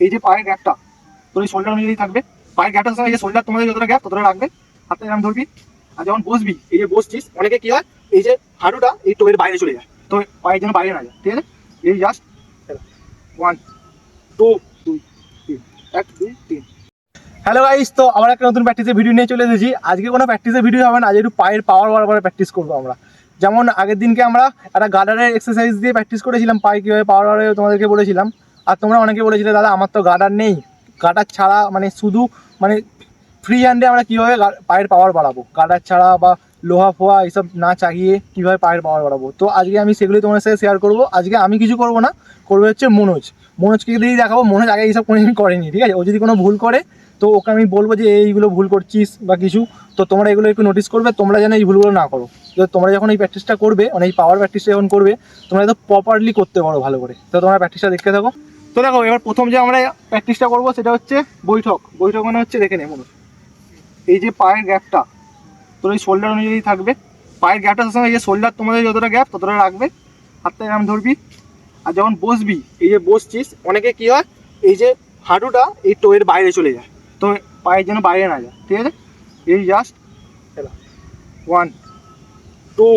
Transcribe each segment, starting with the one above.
এই যে পায়ের গ্যাপটা তোর এই শোল্ডার অনুযায়ী থাকবে। পায়ের গ্যাপটার সঙ্গে এই যে শোল্ডার তোমাদের যতটা গ্যাপ ততটা রাখবে। হাতে এরকম ধরবি। আর যখন বসবি, এই যে বসছিস, অনেকে কি হয়, এই যে হাঁটুটা এই টোয়ের বাইরে চলে যায়। তো পায়ের যেন বাইরে না যায়, ঠিক আছে? এই জাস্ট ওয়ান টু দুই তিন এক, দুই, তিন। হ্যালো গাইস তো আমরা একটা নতুন প্র্যাকটিসের ভিডিও নিয়ে চলে এসেছি। আজকে কোনো প্র্যাকটিসের ভিডিও হবে না, আজ একটু পায়ের পাওয়ার বাড়াবার প্র্যাকটিস করব আমরা। যেমন আগের দিনকে আমরা একটা গার্ডারের এক্সারসাইজ দিয়ে প্র্যাকটিস করেছিলাম, পায়ে কীভাবে পাওয়ার বাড়াবে তোমাদেরকে বলেছিলাম। আর তোমরা অনেকে বলেছিলে, দাদা, আমার তো গার্ডার নেই। গার্ডার ছাড়া মানে শুধু মানে ফ্রি হ্যান্ডে আমরা কীভাবে পায়ের পাওয়ার বাড়াবো? গার্ডার ছাড়া বা লোহা ফোয়া এইসব না চাগিয়ে কীভাবে পায়ের পাওয়ার বাড়াবো? তো আজকে আমি সেগুলোই তোমার সাথে শেয়ার করব। আজকে আমি কিছু করব না, করবে হচ্ছে মনোজ। মনোজকে দিয়েই দেখাবো। মনোজ আগে এইসব কোনোদিন করেনি, ঠিক আছে? ও যদি কোনো ভুল করে, তো ওকে আমি বলব যে এইগুলো ভুল করছিস বা কিছু। তো তোমরা এগুলো একটু নোটিস করবে, তোমরা যেন এই ভুলগুলো না করো। তোমরা যখন এই প্র্যাকটিসটা করবে মানে এই পাওয়ার প্র্যাকটিসটা যখন করবে, তোমরা তো প্রপারলি করতে পারো ভালো করে। তো তোমরা প্র্যাকটিসটা দেখতে থাকো। তো দেখো, এবার প্রথম যে আমরা প্র্যাকটিসটা করব সেটা হচ্ছে বৈঠক। বৈঠক মানে হচ্ছে, দেখে নে মনোজ এই যে পায়ের গ্যাপটা তোর এই শোল্ডার অনুযায়ী থাকবে। পায়ের গ্যাপটার সঙ্গে এই যে শোল্ডার তোমাদের যতটা গ্যাপ ততটা রাখবে। হাতটা এরম ধরবি। আর যখন বসবি, এই যে বসছিস, অনেকে কি হয়, এই যে হাঁটুটা এই টোয়ের বাইরে চলে যায়। তো পায়ের যেন বাইরে না যায়, ঠিক আছে? এই জাস্ট ওয়ান টু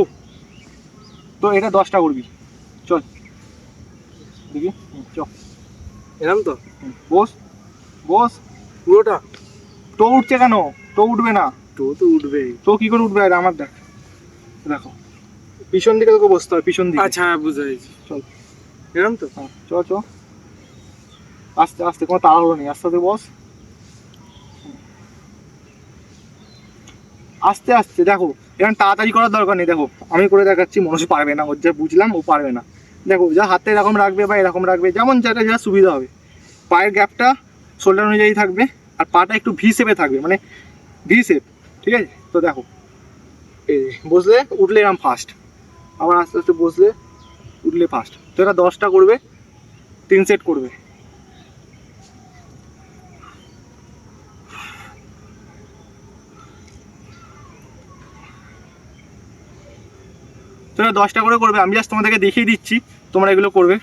তো এটা দশটা করবি। চল, দেখি চল এরম তো? বস বস পুরোটা। তো উঠছে কেন? তো উঠবে না। তো তো উঠবেই। তো কি করে উঠবে? আর আমার দেখ। দেখো। পিছন দিকে তোকে বসতে হবে পিছন দিকে। আচ্ছা হ্যাঁ বুঝতে পেরেছি। চল। এরম তো? হ্যাঁ। চ চ আস্তে আস্তে কোনো তাড়াহুড়ো নেই। আস্তে আস্তে বস। আস্তে আস্তে দেখো। এখানে তাড়াতাড়ি করার দরকার নেই। দেখো আমি করে দেখাচ্ছি মনোজ পারবে না। ওর যা বুঝলাম ও পারবে না। দেখো, যা হাতে এরকম রাখবে বা এরকম রাখবে, যেমন যেটা যা সুবিধা হবে। পায়ের গ্যাপটা শোল্ডার অনুযায়ী থাকবে আর পাটা একটু ভি শেপে থাকবে মানে ভি শেপ ঠিক আছে? তো দেখো, এই বসলে উঠলে এরকম ফার্স্ট আবার আস্তে আস্তে বসলে উঠলে ফার্স্ট তো এটা দশটা করবে, তিন সেট করবে। তো এটা দশটা করে করবে, আমি জাস্ট তোমাদেরকে দেখিয়ে দিচ্ছি তোমরা এগুলো করবে।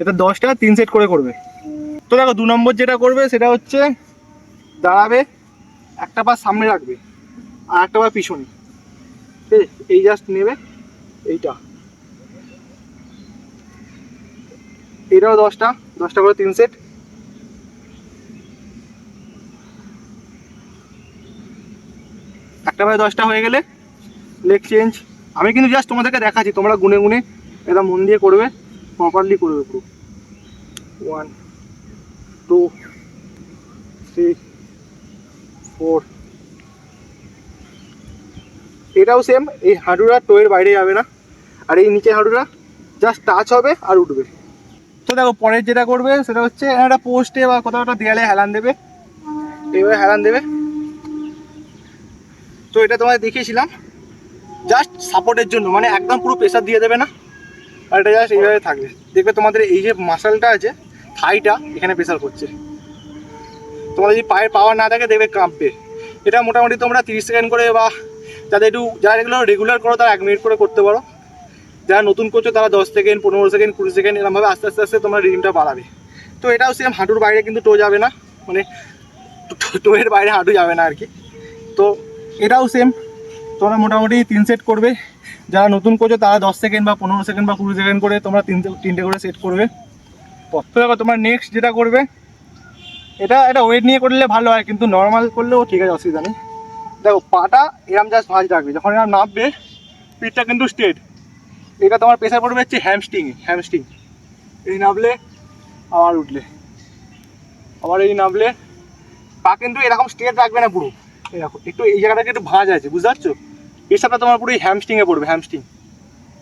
এটা দশটা, তিন সেট করে করবে। তো দেখো, দু নম্বর যেটা করবে, সেটা হচ্ছে দাঁড়াবে, একটা পা সামনে রাখবে আর একটা পা পিছনে। ঠিক আছে? এই জাস্ট নেবে, এইটা। এটাও দশটা দশটা করে তিন সেট একটা ভাবে দশটা হয়ে গেলে লেগ চেঞ্জ আমি কিন্তু জাস্ট তোমাদেরকে দেখাচ্ছি, তোমরা গুনে গুনে এটা মন দিয়ে করবে প্রপারলি করবে পুরো। ওয়ান টু থ্রি ফোর এটাও সেম এই হাঁটুরা টোয়ের বাইরে যাবে না, আর এই নিচের হাঁটুরা জাস্ট টাচ হবে আর উঠবে। তো দেখো, পরের যেটা করবে, সেটা হচ্ছে একটা পোস্টে বা কোথাও একটা দেয়ালে হেলান দেবে। এইভাবে হেলান দেবে। তো এটা তোমাদের দেখিয়েছিলাম। জাস্ট সাপোর্টের জন্য মানে একদম পুরো প্রেশার দিয়ে দেবে না আর এটা জাস্ট এইভাবে থাকবে দেখবে তোমাদের এই যে মাসালটা আছে থাইটা এখানে প্রেশার করছে তোমাদের যদি পায়ের পাওয়ার না থাকে দেখবে কাঁপবে এটা মোটামুটি তোমরা তিরিশ সেকেন্ড করে বা যাদের একটু যারা এগুলো রেগুলার করো তারা এক মিনিট করে করতে পারো যারা নতুন করছ তারা দশ সেকেন্ড পনেরো সেকেন্ড কুড়ি সেকেন্ড এরকমভাবে আস্তে আস্তে আস্তে তোমার রিডিমটা বাড়াবে তো এটাও সেম হাঁটুর বাইরে কিন্তু টো যাবে না মানে টোয়ের বাইরে হাঁটু যাবে না আর কি তো এটাও সেম তোমরা মোটামুটি তিন সেট করবে। যারা নতুন করছ, তারা দশ সেকেন্ড বা পনেরো সেকেন্ড বা কুড়ি সেকেন্ড করে তোমরা তিনটে তিনটে করে সেট করবে। তো দেখো, তোমার নেক্সট যেটা করবে, এটা এটা ওয়েট নিয়ে করলে ভালো হয়, কিন্তু নর্মাল করলেও ঠিক আছে, অসুবিধা নেই। দেখো, পাটা এরম জাস্ট ভাঁজ রাখবে। যখন এরম নামবে পিঠটা কিন্তু স্ট্রেট এটা তোমার প্রেশার পড়বে হচ্ছে হ্যামস্টিং হ্যামস্টিং এই নামলে আবার উঠলে। আবার এই নামলে পা কিন্তু এরকম স্ট্রেট রাখবে না পুরো। এরকম একটু এই জায়গাটাকে একটু ভাঁজ আছে, বুঝতে পারছ? প্রেশারটা তোমার পুরো হ্যামস্টিংয়ে পড়বে হ্যামস্টিং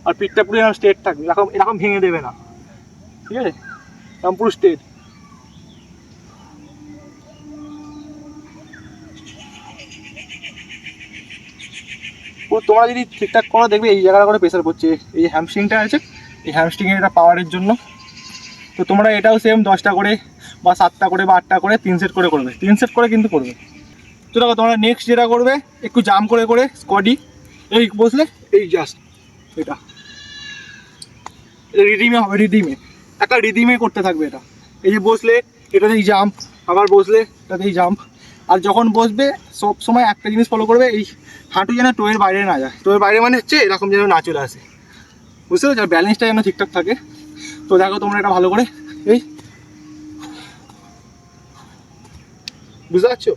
আর পিঠটা পুরো এরকম স্ট্রেট থাকবে, এরকম এরকম ভেঙে দেবে না। ঠিক আছে? এরকম পুরো স্ট্রেট তোমরা যদি ঠিকঠাক করো, দেখবে এই জায়গাটা করে প্রেশার পড়ছে এই হ্যামস্ট্রিংটা আছে, এই হ্যামস্ট্রিংয়ের এটা পাওয়ারের জন্য। তো তোমরা এটাও সেম দশটা করে বা সাতটা করে বা আটটা করে তিন সেট করে করবে। তিন সেট করে কিন্তু করবে। তো দেখো, তোমরা নেক্সট যেটা করবে, একটু জাম করে করে স্কডি এই বসলে এই জাস্ট এটা। রিডিমে হবে রিডিমে একটা রিডিমে করতে থাকবে এটা। এই যে বসলে, এটাতেই জাম্প আবার বসলে, এটাতেই জাম্প আর যখন বসবে, সব সময় একটা জিনিস ফলো করবে, এই হাঁটু যেন টোয়ের বাইরে না যায়। টোয়ের বাইরে মানে হচ্ছে, এরকম যেন না চলে আসে। বুঝতে পেরেছ? আর ব্যালেন্সটা যেন ঠিকঠাক থাকে। তো দেখো তোমরা এটা ভালো করে। এই। বুঝতে পারছ?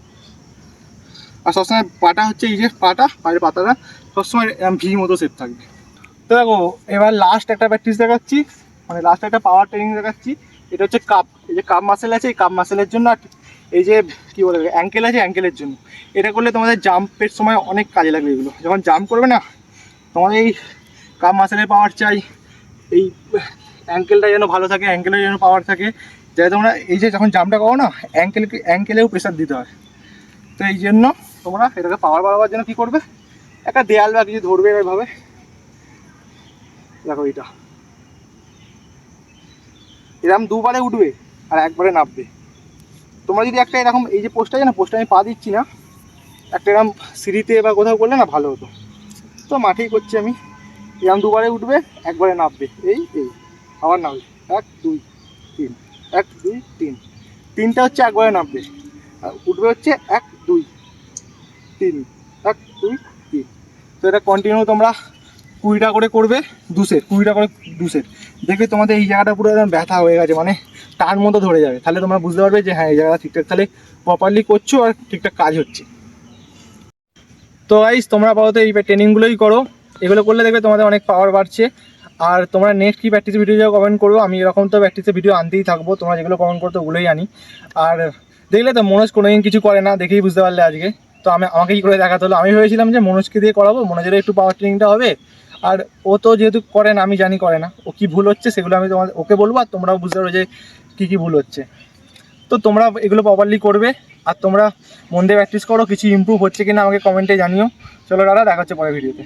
আর সবসময় পাটা হচ্ছে এই যে পাটা, পায়ের পাতাটা সবসময় এরকম ভি মতো সেট থাকবে। তো দেখো, এবার লাস্ট একটা প্র্যাকটিস দেখাচ্ছি মানে লাস্ট একটা পাওয়ার ট্রেনিং দেখাচ্ছি, এটা হচ্ছে কাপ এই যে কাপ মাসেল আছে, এই কাপ মাসেলের জন্য আর এই যে কী বলে অ্যাঙ্কেল আছে অ্যাঙ্কেলের জন্য। এটা করলে তোমাদের জাম্পের সময় অনেক কাজে লাগবে এগুলো। যখন জাম্প করবে না, তোমাদের এই কাপ মাসেলের পাওয়ার চাই, এই অ্যাঙ্কেলটা যেন ভালো থাকে অ্যাঙ্কেলের যেন পাওয়ার থাকে, যাতে তোমরা এই যে যখন জাম্পটা করো না অ্যাঙ্কেল অ্যাঙ্কেলেও প্রেশার দিতে হয়। তো এই জন্য তোমরা এটাকে পাওয়ার বাড়াবার জন্য কী করবে? একটা দেয়াল বা কিছু ধরবে এভাবে। দেখো এটা এরকম দুবারে উঠবে আর একবারে নামবে। তোমরা যদি একটা এরকম এই যে পোস্টটা আছে না পোস্টটা আমি পা দিচ্ছি না, একটা এরকম সিঁড়িতে বা কোথাও করলে না ভালো হতো। তো মাঠেই করছি আমি। এরকম দুবারে উঠবে, একবারে নামবে। এই এই। আবার নামবে। এক, দুই, তিন। এক, দুই, তিন। তিনটা হচ্ছে একবারে নামবে। উঠবে হচ্ছে এক তিন এক দুই তিন তো এটা কন্টিনিউ তোমরা কুড়িটা করে করবে, দু সেট কুড়িটা করে দু সেট দেখবে তোমাদের এই জায়গাটা পুরো একদম ব্যথা হয়ে গেছে মানে টান মতো ধরে যাবে। তাহলে তোমরা বুঝতে পারবে যে হ্যাঁ এই জায়গাটা ঠিকঠাক তাহলে প্রপারলি করছ আর ঠিকঠাক কাজ হচ্ছে। তো গাইস তোমরা আপাতত এই ট্রেনিংগুলোই করো। এগুলো করলে দেখবে তোমাদের অনেক পাওয়ার বাড়ছে। আর তোমরা নেক্সট কি প্র্যাকটিস ভিডিও যাও কমেন্ট করো আমি এরকম তো প্র্যাকটিসের ভিডিও আনতেই থাকব, তোমরা যেগুলো কমেন্ট করতো ওগুলোই আনি। আর দেখলে তো মনোজ কোনোদিন কিছু করে না, দেখেই বুঝতে পারলে আজকে। তো আমি, আমাকে কী করে দেখাতে হলো? আমি ভেবেছিলাম যে মনোজকে দিয়ে করাবো, মনোজেরও একটু পাওয়ার ট্রেনিংটা হবে। আর ও তো যেহেতু করেন আমি জানি করে না। ও কী ভুল হচ্ছে সেগুলো আমি তোমাদের, ওকে বলব আর তোমরাও বুঝতে পারবে যে কী কী ভুল হচ্ছে। তো তোমরা এগুলো প্রপারলি করবে আর তোমরা মন দিয়ে প্র্যাকটিস করো, কিছু ইম্প্রুভ হচ্ছে কি না আমাকে কমেন্টে জানিও। চলো দাদা, দেখা হচ্ছে পরের ভিডিওতে